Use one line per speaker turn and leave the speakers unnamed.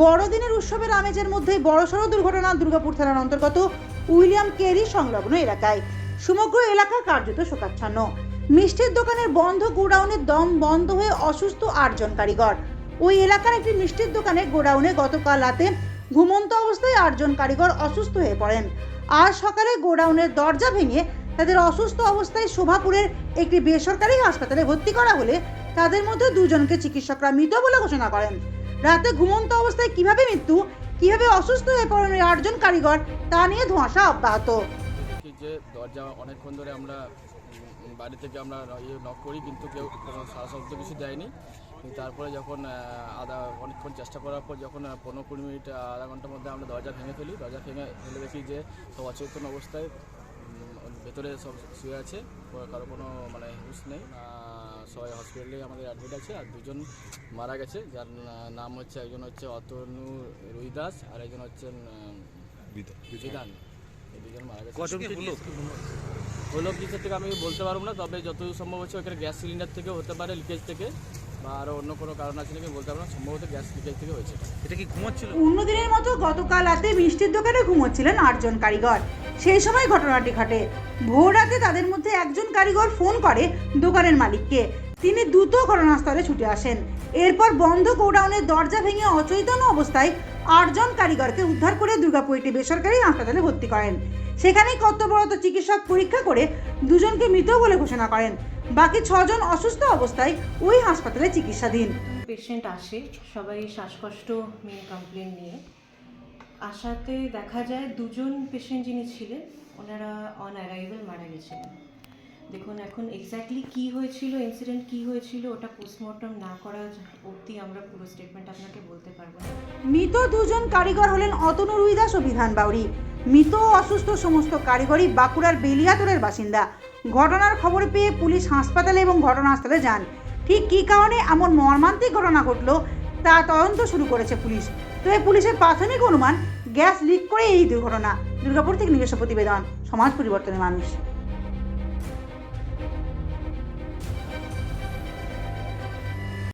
বড়দিনের উৎসবের আমেজের মধ্যে বড়সড় দুর্ঘটনা দুর্গাপুর থানার অন্তর্গত উইলিয়াম কেরি সংলগ্ন এলাকায়। সমগ্র এলাকা কার্যত শোকাচ্ছন্ন। মিষ্টির দোকানের বন্ধ গোডাউনের দম বন্ধ হয়ে অসুস্থ আটজন কারিগর। ওই এলাকার একটি মিষ্টির দোকানে গোডাউনে গতকাল রাতে ঘুমন্ত অবস্থায় আটজন কারিগর অসুস্থ হয়ে পড়েন। আজ সকালে গোডাউনের দরজা ভেঙে তাদের অসুস্থ অবস্থায় শোভাপুরের একটি বেসরকারি হাসপাতালে ভর্তি করা হলে তাদের মধ্যে দুজনকে চিকিৎসকরা মৃত বলে ঘোষণা করেন। রাতে ঘুমন্ত অবস্থায় কীভাবে মৃত্যু, কীভাবে অসুস্থ হয়ে পড়েন ওই আটজন কারিগর, তা নিয়ে ধোঁয়াশা অব্যাহত।
যে দরজা অনেকক্ষণ ধরে আমরা বাড়ি থেকে আমরা ইয়ে নক করি, কিন্তু কেউ কোনো সারা শব্দ কিছু দেয়নি। তারপরে যখন আধা অনেকক্ষণ চেষ্টা করার পর যখন পনেরো কুড়ি মিনিট আধা ঘণ্টার মধ্যে আমরা দরজা ভেঙে ফেলি। দরজা ভেঙে ফেলে দেখি যে সব অচেতন অবস্থায় ভেতরে সব শুয়ে আছে। কারও কোনো মানে হুশ নেই। সবাই হসপিটালে আমাদের অ্যাডমিট আছে আর দুজন মারা গেছে যার নাম হচ্ছে একজন হচ্ছে অতনু রুই দাস আর একজন হচ্ছেন বিধান। এই দুজন মারা গেছে।
হলো?
হলো থেকে আমি বলতে পারব না তবে যতদূর সম্ভব হচ্ছে ওখানে গ্যাস সিলিন্ডার থেকে হতে পারে লিকেজ থেকে বা আরও অন্য কোনো কারণ আছে নাকি বলতে পারব না সম্ভবত গ্যাস লিকেজ থেকে হয়েছে। এটা।
এটা কি ঘুমাচ্ছিল?
অন্যদিনের মতো গতকাল রাতে মিষ্টির দোকানে ঘুমোচ্ছিলেন আটজন কারিগর। সেই সময় ঘটনাটি ঘটে। ভোর রাতে তাদের মধ্যে একজন কারিগর ফোন করে দোকানের মালিককে। তিনি দ্রুত ঘটনাস্থলে ছুটে আসেন। এরপর বন্ধ গোডাউনের দরজা ভেঙে অচৈতন্য অবস্থায় আটজন কারিগরকে উদ্ধার করে দুর্গাপুর একটি বেসরকারি হাসপাতালে ভর্তি করেন। সেখানেই কর্তব্যরত চিকিৎসক পরীক্ষা করে দুজনকে মৃত বলে ঘোষণা করেন। বাকি ছজন অসুস্থ অবস্থায় ওই হাসপাতালে চিকিৎসাধীন।
পেশেন্ট আসে, সবাই শ্বাসকষ্ট নিয়ে কমপ্লেন নিয়ে। আসাতে দেখা যায় দুজন পেশেন্ট যিনি ছিলেন, ওনারা অন অ্যারাইভাল মারা গেছিলেন। দেখুন, এখন এক্স্যাক্টলি কি হয়েছিল ইনসিডেন্ট কি হয়েছিল, ওটা পোস্টমর্টম না করা অবধি আমরা পুরো স্টেটমেন্ট আপনাকে বলতে পারব না।
মৃত দুজন কারিগর হলেন অতনু রুইদাস ও বিধান বাউরি। মৃত অসুস্থ সমস্ত কারিগরই বাঁকুড়ার বেলিয়াতুরের বাসিন্দা। ঘটনার খবর পেয়ে পুলিশ হাসপাতালে এবং ঘটনাস্থলে যান। ঠিক কী কারণে এমন মর্মান্তিক ঘটনা ঘটলো, তা তদন্ত শুরু করেছে পুলিশ। তবে পুলিশের প্রাথমিক অনুমান, গ্যাস লিক করে এই দুর্ঘটনা। দুর্গাপুর থেকে নিজস্ব প্রতিবেদন, সমাজ পরিবর্তনের মানুষ।